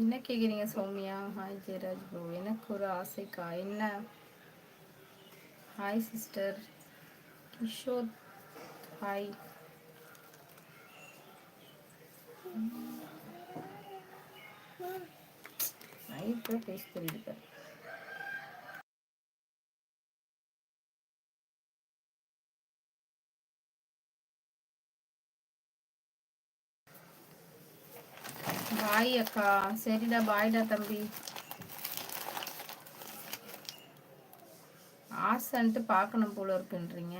என்ன கேக்குறீங்க Soumya? Hi Jayaraj bro எனக்கு ஒரு ஆசைக்கா. என்ன? Hi sister Kishore. ஹாய் இப்போ பேசி தெரியுது பாய் அக்கா. சரிடா பாய்டா தம்பி. ஆசன்ட்டு பார்க்கணும் போல இருக்குன்றீங்க.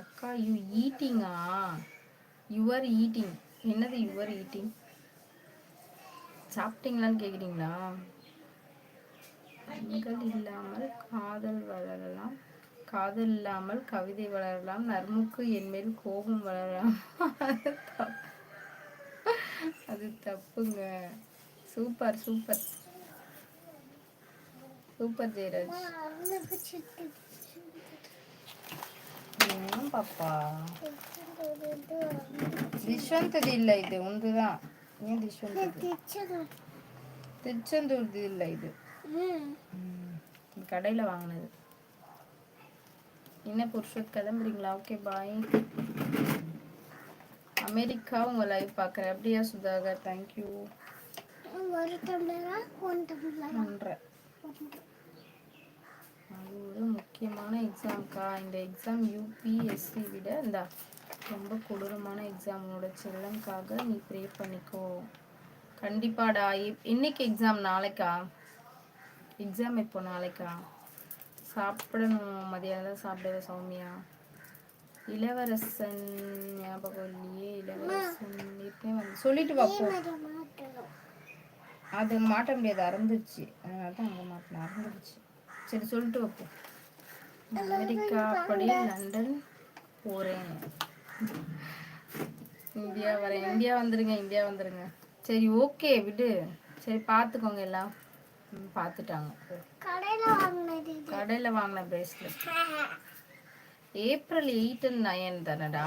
அக்கா யூ ஈட்டிங்கா யுவர் ஈட்டிங் என்னது யுவர் ஈட்டிங் சாப்பிட்டீங்களான்னு கேட்குறீங்களா கண்கள் இல்லாமல் காதல் வளரலாம். காதல் இல்லாமல் கவிதை வளரலாம். நர்முக்கு என்மேல் கோபம் வளரலாம் அது தப்புங்க சூப்பர் சூப்பர். சூப்பர் ஜெயராஜ். என்ன பாப்பா? திஷ்வந்தது இல்லை இது உந்துதான் ஏன் திஷ்வந்தது திருச்செந்தூர்து இல்லை இது. கடையில் வாங்கினது. என்ன புருஷத் கிளம்புறீங்களா? ஓகே பாய் அமெரிக்கா உங்க லைவ் பார்க்குறேன் அப்படியா சுதாகர்? தேங்க்யூ ஒரு டம்ளரா ஒன் டம்ளரா ஒன்றரை அது ஒரு முக்கியமான எக்ஸாம்க்கா இந்த எக்ஸாம் யூபிஎஸ்சி விட இந்த ரொம்ப கொடூரமான எக்ஸாம் உன்னோட செல்லம்காக நீ ப்ரே பண்ணிக்கோ. கண்டிப்பாடா. இன்னைக்கு எக்ஸாம் நாளைக்கா? எக்ஸாம் இப்போ நாளைக்கா? சாப்பிடணும். மதியானம் தான் சாப்பிடுவேன் சௌமியா. இளவரசன் ஞாபகம் இல்லையே இளவரசன் வந்து சொல்லிட்டு பார்ப்போம் அது மாட்ட முடியாது அறந்துருச்சு. அதனால தான் அங்கே மாட்டினேன் அறந்துருச்சு. சரி சொல்லிட்டு வைப்போம் அமெரிக்கா அப்படி லண்டன் போகிறேன் இந்தியா வரேன் இந்தியா வந்துருங்க இந்தியா வந்துருங்க. சரி ஓகே விடு. சரி பார்த்துக்கோங்க எல்லாம். பார்த்துட்டாங்க கடையில் வாங்கின பிரேஸ்லெட் ஏப்ரல் எயிட் அண்ட் தானடா.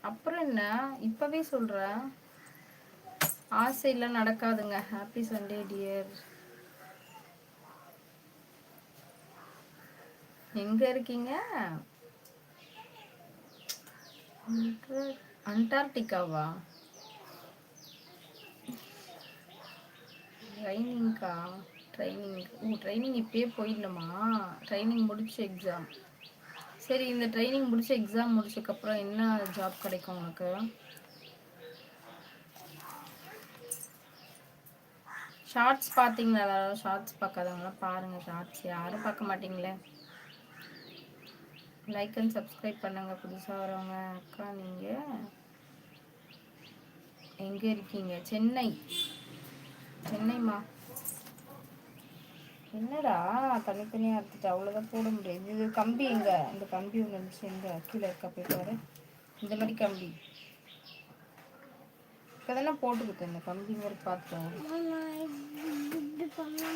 அப்புறம் என்ன? இப்பவே சொல்ற. ஆசையெல்லாம் நடக்காதுங்க. ஹாப்பி சண்டே டியர் எங்க இருக்கீங்க? அண்டார்டிகாவா? ட்ரைனிங்க்கா ட்ரைனிங் ஓ ட்ரைனிங் இப்பயே போயிடணுமா? ட்ரைனிங் முடிச்ச எக்ஸாம் சரி இந்த ட்ரைனிங் முடிச்சு எக்ஸாம் முடிச்சதுக்கப்புறம் என்ன ஜாப் கிடைக்கும் உனக்கு? ஷார்ட்ஸ் பார்த்தீங்களா? எல்லாரும் ஷார்ட்ஸ் பார்க்காதவங்களாம் பாருங்கள் ஷார்ட்ஸ் யாரும் பார்க்க மாட்டிங்களே? லைக் அண்ட் சப்ஸ்கிரைப் பண்ணுங்க புதுசாக வரவங்க. அக்கா நீங்கள் எங்கே இருக்கீங்க? சென்னை. சென்னைம்மா. என்னடா தனித்தனியாக எடுத்துட்டு. அவ்வளோதான் போட முடியாது. இது கம்பி எங்கே? இந்த கம்பி ஒன்று இருந்துச்சு. எங்கே கீழே இருக்கா போய் பாரு இந்த மாதிரி கம்பி. இப்போ போட்டுக்கிட்டு இந்த கம்பிங்கிற பார்த்தோம்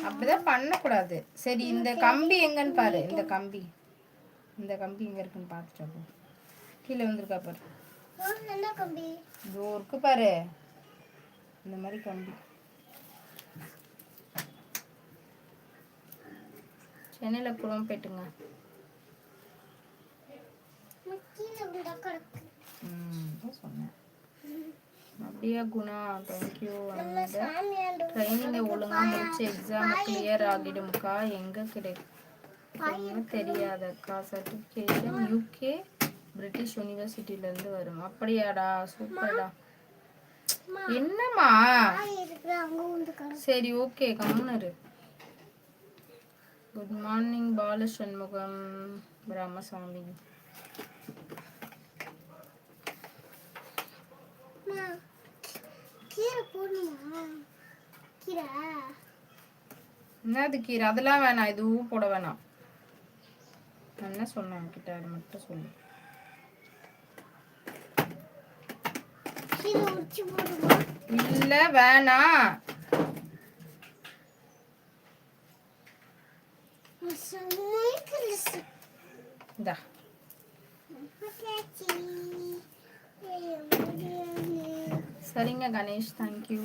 அப்படிதான் பண்ணக்கூடாது. சரி இந்த கம்பி எங்கன்னு பாரு. இந்த கம்பி. இந்த கம்பி எங்க இருக்குன்னு பார்த்துட்டா கீழே வந்திருக்கா பாரு. கம்பி இதோ இருக்கு பாரு. இந்த மாதிரி கம்பி. சென்னையில் குரோம்பேட்டுங்க நான் கீழே விட கிடக்கு ம் அதான் சொன்னேன். அப்படியா குணா? தேங்க்யூ சாமியாண்டு ட்ரைனிங்கை ஒழுங்கா முடிச்சு எக்ஸாம் கிளியர் ஆகிடும்க்கா? எங்க கிடைக்கும்னு தெரியாதக்கா. சர்டிஃபிகேஷன் யூகே பிரிட்டிஷ் யூனிவர்சிட்டிலேருந்து வரும். அப்படியாடா சூப்பர்டா. என்னம்மா? வந்து சரி ஓகே கம்முனரு குட் மார்னிங் ராமசாமி கீரை போடணுமா? கீரை? என்னது கீரை? அதெல்லாம் வேணாம். இதுவும் போட வேணாம். என்ன சொன்னேன்? உன்கிட்ட அது மட்டும் சொல்லு. இல்ல வேணாம். சமைக்கல இந்தா முடியாது சரிங்க கணேஷ் தேங்க்யூ